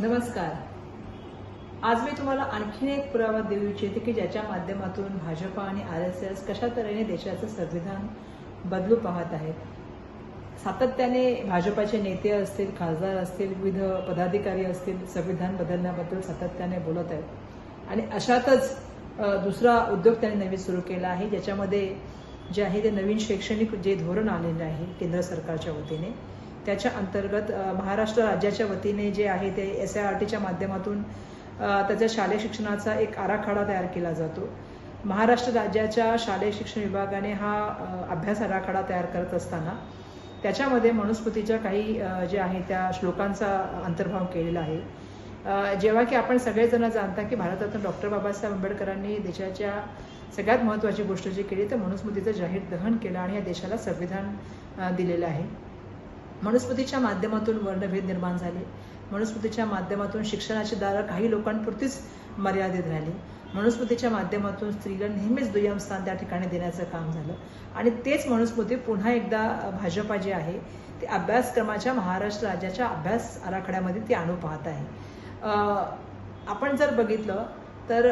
नमस्कार. आज मी तुम्हाला आणखीन एक पुरावा देऊ इच्छिते की ज्याच्या माध्यमातून भाजपा आणि आर एस एस कशा तऱ्हेने देशाचं संविधान बदलू पाहत आहेत. सातत्याने भाजपाचे नेते असतील खासदार असतील विविध पदाधिकारी असतील संविधान बदलण्याबद्दल सातत्याने बोलत आहेत. आणि अशातच दुसरा उद्योग त्यांनी नवीन सुरू केला आहे ज्याच्यामध्ये जे आहे ते नवीन शैक्षणिक जे धोरण आलेलं आहे केंद्र सरकारच्या वतीने. त्याच्या अंतर्गत महाराष्ट्र राज्याच्या वतीने जे आहे ते एस आय आर टीच्या माध्यमातून त्याच्या शालेय शिक्षणाचा एक आराखडा तयार केला जातो. महाराष्ट्र राज्याच्या शालेय शिक्षण विभागाने हा अभ्यास आराखडा तयार करत असताना त्याच्यामध्ये मनुस्मृतीच्या काही जे आहे त्या श्लोकांचा अंतर्भाव केलेला आहे. जेव्हा की आपण सगळेजण जाणता की भारतातून डॉक्टर बाबासाहेब आंबेडकरांनी देशाच्या सगळ्यात महत्त्वाची गोष्ट जी केली तर मनुस्मृतीचं जाहीर दहन केलं आणि या देशाला संविधान दिलेलं आहे. मनुस्मृतीच्या माध्यमातून वर्णभेद निर्माण झाले. मनुस्मृतीच्या माध्यमातून शिक्षणाची दारं काही लोकांपुरतीच मर्यादित राहिली. मनुस्मृतीच्या माध्यमातून स्त्रीला नेहमीच दुय्यम स्थान त्या ठिकाणी देण्याचं काम झालं. आणि तेच मनुस्मृती पुन्हा एकदा भाजपा जे आहे ते अभ्यासक्रमाच्या महाराष्ट्र राज्याच्या अभ्यास आराखड्यामध्ये ती आणू पाहत आहे. आपण जर बघितलं तर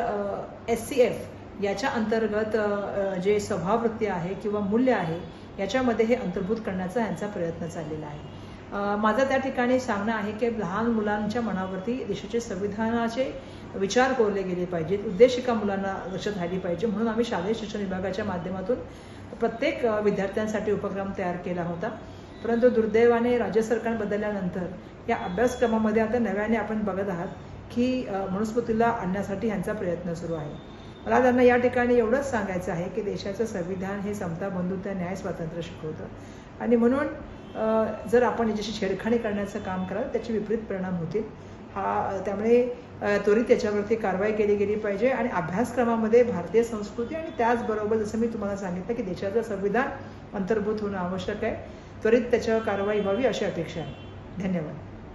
एस सी एफ याच्या अंतर्गत जे स्वभाववृत्ती आहे किंवा मूल्य आहे याच्यामध्ये हे अंतर्भूत करण्याचा यांचा प्रयत्न चाललेला आहे. माझं त्या ठिकाणी सांगणं आहे की लहान मुलांच्या मनावरती देशाचे संविधानाचे विचार कोरले गेले पाहिजेत उद्देशिका मुलांना लक्षात राहिली पाहिजे म्हणून आम्ही शालेय शिक्षण विभागाच्या माध्यमातून प्रत्येक विद्यार्थ्यांसाठी उपक्रम तयार केला होता. परंतु दुर्दैवाने राज्य सरकार बदलल्यानंतर या अभ्यासक्रमामध्ये आता नव्याने आपण बघत आहात की मनुस्मृतीला आणण्यासाठी ह्यांचा प्रयत्न सुरू आहे. मला त्यांना या ठिकाणी एवढंच सांगायचं आहे की देशाचं संविधान हे समता बंधुत्व न्याय स्वातंत्र्य शिकवतं. आणि म्हणून जर आपण याच्याशी छेडखाणी करण्याचं काम कराल त्याचे विपरीत परिणाम होतील. हा त्यामुळे त्वरित त्याच्यावरती कारवाई केली गेली पाहिजे आणि अभ्यासक्रमामध्ये भारतीय संस्कृती आणि त्याचबरोबर जसं मी तुम्हाला सांगितलं की देशाचं संविधान अंतर्भूत होणं आवश्यक आहे. त्वरित त्याच्यावर कारवाई व्हावी अशी अपेक्षा आहे. धन्यवाद.